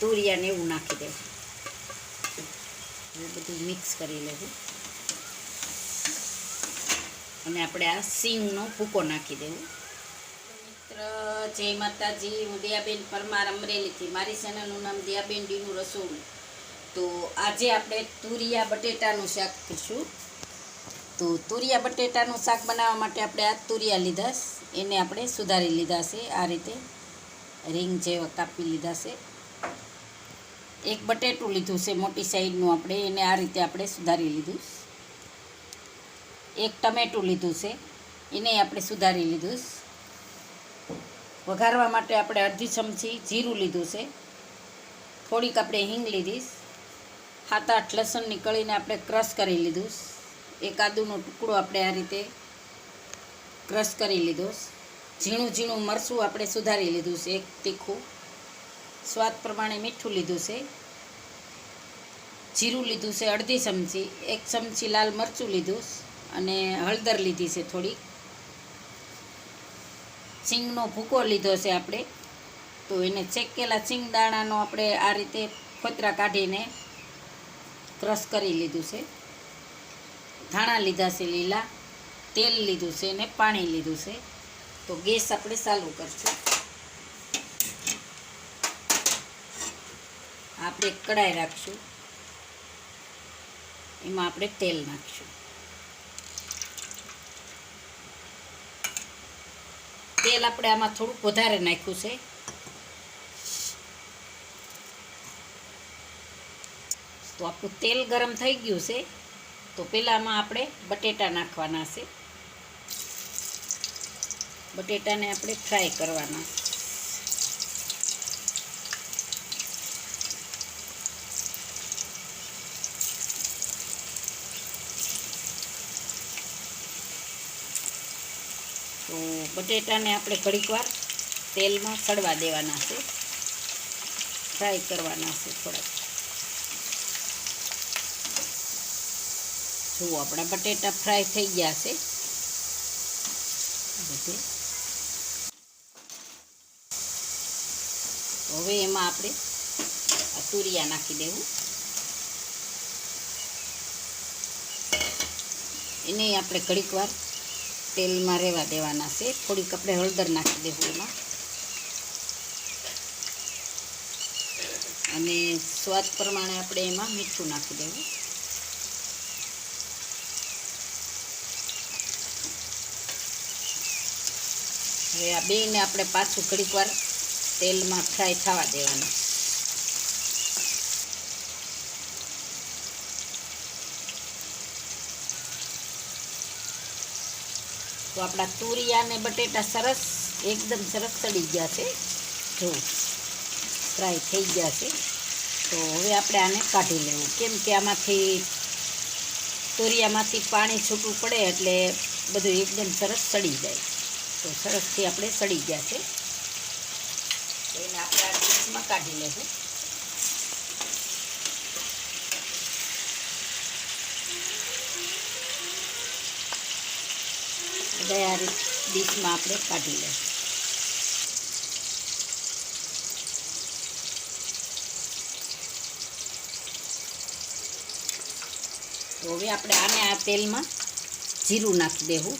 તુરિયાને એવું નાખી દેવું. બધું મિક્સ કરી લેવું. અને આપણે આ સિંગનો ભૂકો નાખી દેવું. મિત્ર, જય માતાજી. હું દિયાબેન પરમાર અમરેલીથી. મારી ચેનલનું નામ દિયાબેન ડીનું રસોડું. તો આજે આપણે તુરિયા બટેટાનું શાક કરીશું. તો તુરિયા બટેટાનું શાક બનાવવા માટે આપણે આ તુરિયા લીધા એને આપણે સુધારી લીધા છે. આ રીતે રીંગ જેવા કાપી લીધા છે. એક બટેટું લીધું છે મોટી સાઈડનું આપણે, એને આ રીતે આપણે સુધારી લીધું. એક ટમેટું લીધું છે, એને આપણે સુધારી લીધું. વઘારવા માટે આપણે અડધી ચમચી જીરું લીધું છે. થોડીક આપણે હિંગ લીધી. સાત આઠ લસણ નીકળીને આપણે ક્રશ કરી લીધું. એક આદુનો ટુકડો આપણે આ રીતે ક્રશ કરી લીધો. ઝીણું ઝીણું મરચું આપણે સુધારી લીધું છે, એક તીખું. સ્વાદ પ્રમાણે મીઠું લીધું છે, જીરું લીધું છે, અડધી ચમચી, એક ચમચી લાલ મરચું લીધું અને હળદર લીધી છે થોડી સિંગનો ભૂકો લીધો છે આપણે, તો એને ચેકેલા સિંગ દાણાનો આપણે આ રીતે ફોતરા કાઢીને ક્રશ કરી લીધું છે. ધાણા લીધા છે લીલા, તેલ લીધું છે અને પાણી લીધું છે. તો ગેસ આપણે ચાલુ કરશું. આપણે કડાઈ રાખશું. એમાં આપણે તેલ નાખશું. તેલ આપણે આમાં થોડુંક વધારે નાખ્યું છે. તો આપણું તેલ ગરમ થઈ ગયું છે. તો પહેલાંમાં આપણે બટેટા નાખવાના છે. બટેટાને આપણે ફ્રાય કરવાના તો બટેટાને આપણે ઘડીક વાર તેલમાં સડવા દેવાના છે. ફ્રાય કરવાના છે થોડાક. જુઓ, આપણા બટેટા ફ્રાય થઈ ગયા છે. હવે એમાં આપણે આ તુરિયા નાખી દેવું. એને આપણે ઘડીક વાર તેલમાં રહેવા દેવાના છે. થોડીક આપણે હળદર નાખી દેવું એમાં. અને સ્વાદ પ્રમાણે આપણે એમાં મીઠું નાખી દેવું. હવે આ બેને આપણે પાછું ઘડીક વાર તેલમાં ફ્રાય થવા દેવાનું તો આપણા તુરિયા અને બટેટા સરસ, એકદમ સરસ સડી ગયા છે. જો ફ્રાય થઈ ગયા છે. તો હવે આપણે આને કાઢી લેવું. કેમ કે આમાંથી તુરિયામાંથી પાણી છૂટું પડે એટલે બધું એકદમ સરસ સડી જાય. તો સરસથી આપણે સડી ગયા છે. એને આપણે કાઢી લેવું આ ડીશમાં આપણે કાઢી લઈશું. તો હવે આપણે આને આ તેલમાં જીરું નાખી દેવું.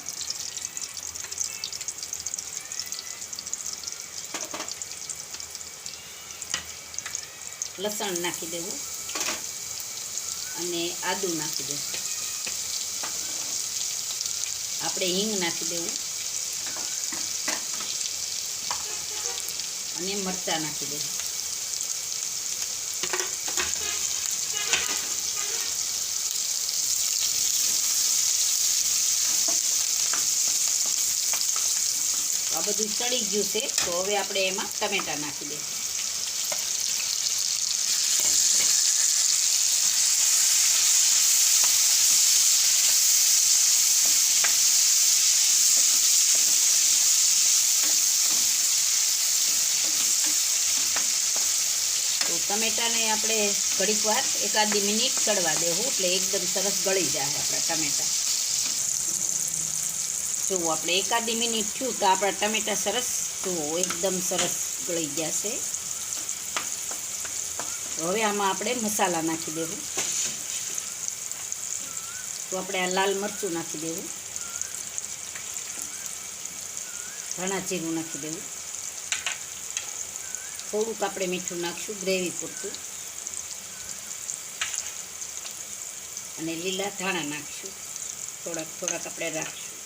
લસણ નાખી દેવું. અને આદું નાખી દેવું. આપણે હિંગ નાખી દેવું. અને મરચાં નાખી દેવું. આ બધું ચડી ગયું છે. તો હવે આપણે એમાં ટમેટા નાખી દઈશું ટમેટાને આપણે ઘડીક વાર એકાદી મિનિટ ચડવા દેવું, એટલે એકદમ સરસ ગળી જાય આપણા ટમેટા. જુઓ આપણે એકાદી મિનિટ થયું તો આપણા ટમેટા સરસ જુઓ એકદમ સરસ ગળી છે હવે આમાં આપણે મસાલા નાખી દેવું. તો આપણે આ લાલ મરચું નાખી દેવું. ધાણા જીરું નાખી દેવું. થોડુંક આપણે મીઠું નાખશું, ગ્રેવી પૂરતું. અને લીલા ધાણા નાખશું. થોડાક થોડાક આપણે રાખશું.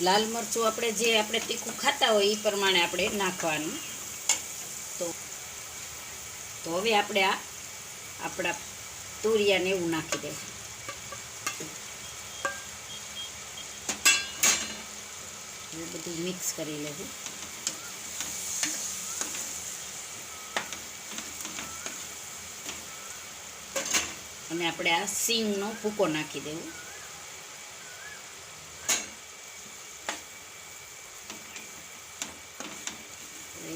લાલ મરચું આપણે જે આપણે તીખું ખાતા હોય એ પ્રમાણે આપણે નાખવાનું. તો તો હવે આપણે આ, આપણા તુરિયાને એવું નાખી દેવું હવે બધું મિક્સ કરી લેવું. અને આપણે આ સિંગનો ભૂકો નાખી દેવું.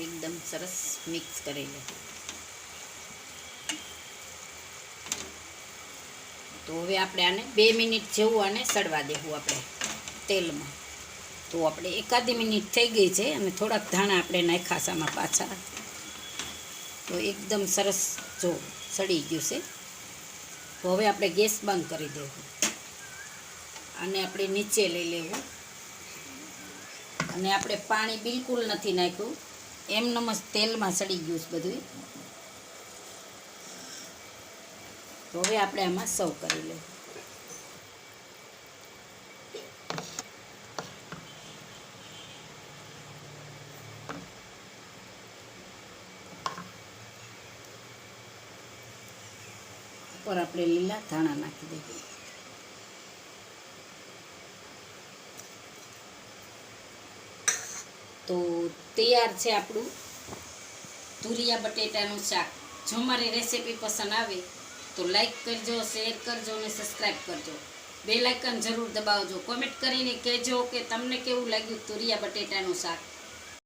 એકદમ સરસ મિક્સ કરી લેવું. તો હવે આપણે આને બે મિનિટ જેવું આને સડવા દેવું આપણે તેલમાં. તો આપણે એકાદી મિનિટ થઈ ગઈ છે અને થોડાક ધાણા આપણે નાખ્યા છે પાછા. તો એકદમ સરસ જો સડી ગયું છે. તો હવે આપણે ગેસ બંધ કરી દેવું. અને આપણે નીચે લઈ લેવું. અને આપણે પાણી બિલકુલ નથી નાખ્યું. એમ જ તેલમાં સડી ગયું છે બધું. તો હવે આપણે આમાં સર્વ કરી લેવું. ઉપર આપણે લીલા ધાણા નાખી દઈએ. તો તૈયાર છે આપણું તુરિયા બટેટાનું શાક. જો મારી રેસીપી પસંદ આવે તો લાઈક કરજો, શેર કરજો અને સબસ્ક્રાઈબ કરજો. બે લાઇકન જરૂર દબાવજો. કોમેન્ટ કરીને કહેજો કે તમને કેવું લાગ્યું તુરિયા બટેટાનું શાક.